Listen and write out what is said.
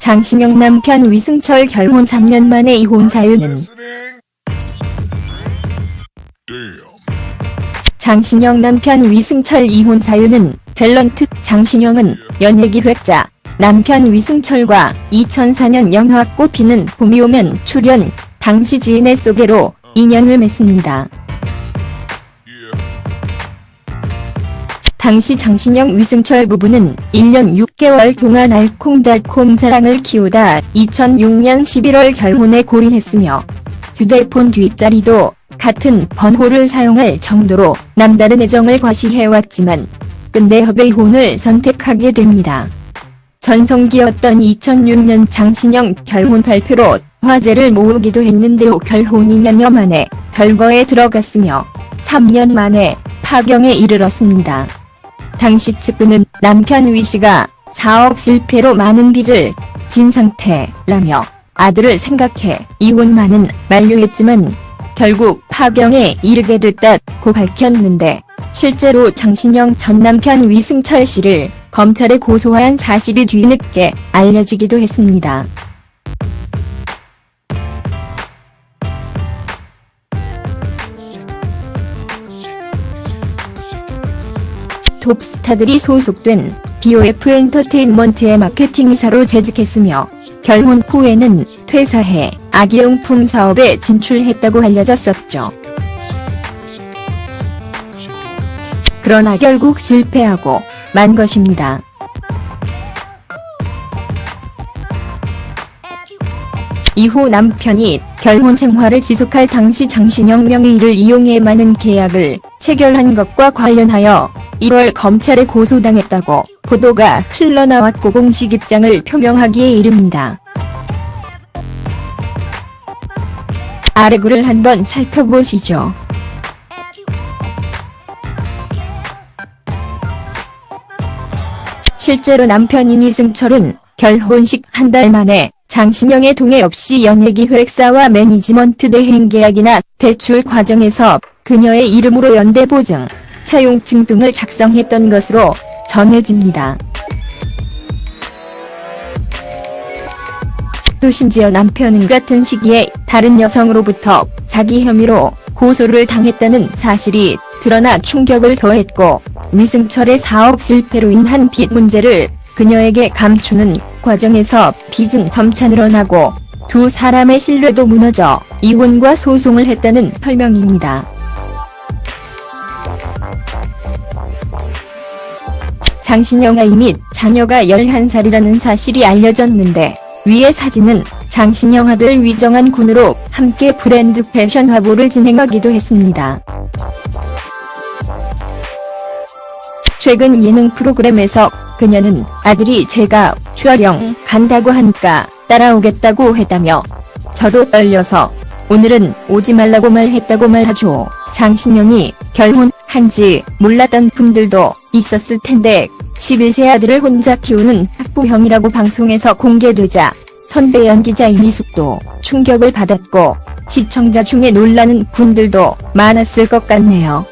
장신영 남편 위승철 결혼 3년 만에 이혼 사유는. 장신영 남편 위승철 이혼 사유는 탤런트 장신영은 연예기획자 남편 위승철과 2004년 영화 꽃피는 봄이 오면 출연 당시 지인의 소개로 인연을 맺습니다. 당시 장신영 위승철 부부는 1년 6개월 동안 알콩달콩 사랑을 키우다 2006년 11월 결혼에 골인했으며 휴대폰 뒷자리도 같은 번호를 사용할 정도로 남다른 애정을 과시해왔지만 끝내 협의혼을 선택하게 됩니다. 전성기였던 2006년 장신영 결혼 발표로 화제를 모으기도 했는데요. 결혼 2년여 만에 별거에 들어갔으며 3년 만에 파경에 이르렀습니다. 당시 측근은 남편 위 씨가 사업 실패로 많은 빚을 진 상태라며 아들을 생각해 이혼만은 만류했지만 결국 파경에 이르게 됐다고 밝혔는데 실제로 장신영 전 남편 위승철 씨를 검찰에 고소한 사실이 뒤늦게 알려지기도 했습니다. 톱스타들이 소속된 BOF 엔터테인먼트의 마케팅이사로 재직했으며 결혼 후에는 퇴사해 아기용품 사업에 진출했다고 알려졌었죠. 그러나 결국 실패하고 만 것입니다. 이후 남편이 결혼 생활을 지속할 당시 장신영 명의를 이용해 많은 계약을 체결한 것과 관련하여 1월 검찰에 고소당했다고 보도가 흘러나왔고 공식 입장을 표명하기에 이릅니다. 아래 글을 한번 살펴보시죠. 실제로 남편인 이승철은 결혼식 한 달 만에 장신영의 동의 없이 연예기획사와 매니지먼트 대행 계약이나 대출 과정에서 그녀의 이름으로 연대보증, 차용증 등을 작성했던 것으로 전해집니다. 또 심지어 남편은 같은 시기에 다른 여성으로부터 사기 혐의로 고소를 당했다는 사실이 드러나 충격을 더했고 위승철의 사업 실패로 인한 빚 문제를 그녀에게 감추는 과정에서 빚은 점차 늘어나고 두 사람의 신뢰도 무너져 이혼과 소송을 했다는 설명입니다. 장신영 아이 및 자녀가 11살이라는 사실이 알려졌는데 위의 사진은 장신영 아들 위정한 군으로 함께 브랜드 패션 화보를 진행하기도 했습니다. 최근 예능 프로그램에서 그녀는 아들이 제가 촬영 간다고 하니까 따라오겠다고 했다며 저도 떨려서 오늘은 오지 말라고 말했다고 말하죠. 장신영이 결혼 한지 몰랐던 분들도 있었을 텐데 11세 아들을 혼자 키우는 학부형이라고 방송에서 공개되자 선배 연기자 이미숙도 충격을 받았고 시청자 중에 놀라는 분들도 많았을 것 같네요.